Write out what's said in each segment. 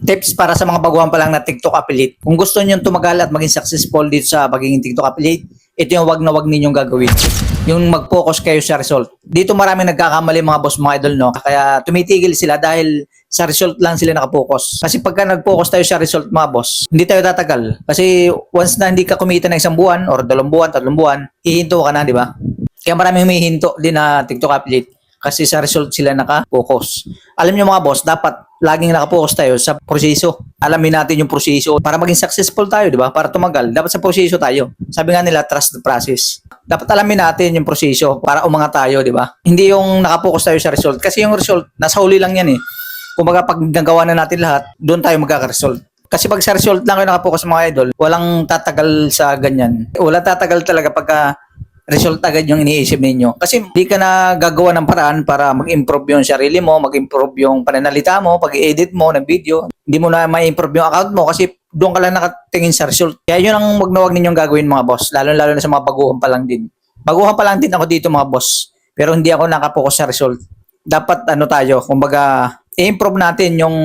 tips para sa mga baguhan pa lang na TikTok affiliate. Kung gusto niyo tumagal at maging successful dito sa pagiging TikTok affiliate, ito yung wag na wag ninyong gagawin. Yung mag-focus kayo sa result. Dito maraming nagkakamali mga boss mga idol no. Kaya tumitigil sila dahil sa result lang sila nakapokus. Kasi pagka nag-focus tayo sa result mga boss, hindi tayo tatagal. Kasi once na hindi ka kumita ng isang buwan or dalawang buwan, tatlong buwan, hihinto ka na, di ba? Kaya maraming humihinto din na TikTok affiliate kasi sa result sila naka-focus. Alam niyo mga boss, dapat laging naka-focus tayo sa proseso. Alamin natin yung proseso para maging successful tayo, di ba? Para tumagal, dapat sa proseso tayo. Sabi nga nila, trust the process. Dapat alamin natin yung proseso para umangat tayo, di ba? Hindi yung naka-focus tayo sa result. Kasi yung result, nasa huli lang yan eh. Kumbaga pag nagawa na natin lahat, doon tayo magkaka-result. Kasi pag sa result lang kayo nakapokus mga idol, walang tatagal sa ganyan. Wala tatagal talaga pagka result agad yung iniisip ninyo. Kasi hindi ka na gagawa ng paraan para mag-improve yung sarili mo, mag-improve yung pananalita mo, pag-edit mo ng video. Hindi mo na ma-improve yung account mo kasi doon ka lang nakatingin sa result. Kaya yun ang wag na wag ninyong gagawin mga boss, lalo-lalo na sa mga baguhan pa lang din. Baguhan pa lang din ako dito mga boss, pero hindi ako nakapokus sa result. Dapat ano tayo, kumbaga i-improve natin yung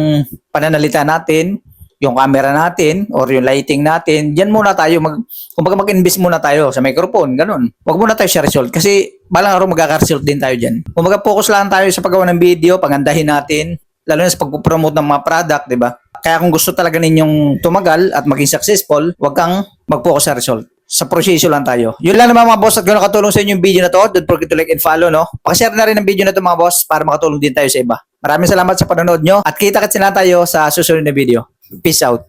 pananalita natin, yung camera natin or yung lighting natin, diyan muna tayo mag kumbaga mag-invest muna tayo sa microphone, ganun. Huwag muna tayo sa result kasi balang araw magkaka-result din tayo diyan. Kumbaga focus lang tayo sa paggawa ng video, pagandahin natin, lalo na sa pagpo-promote ng mga product, 'di ba? Kaya kung gusto talaga ninyong tumagal at maging successful, huwag kang mag-focus sa result. Sa proseso lang tayo. Yun lang naman mga boss at kung nakatulong sa inyo yung video na to, don't forget to like and follow, no? Pakishare na rin ang video na to mga boss para makatulong din tayo sa iba. Maraming salamat sa panonood nyo at kita-kits na tayo sa susunod na video. Peace out.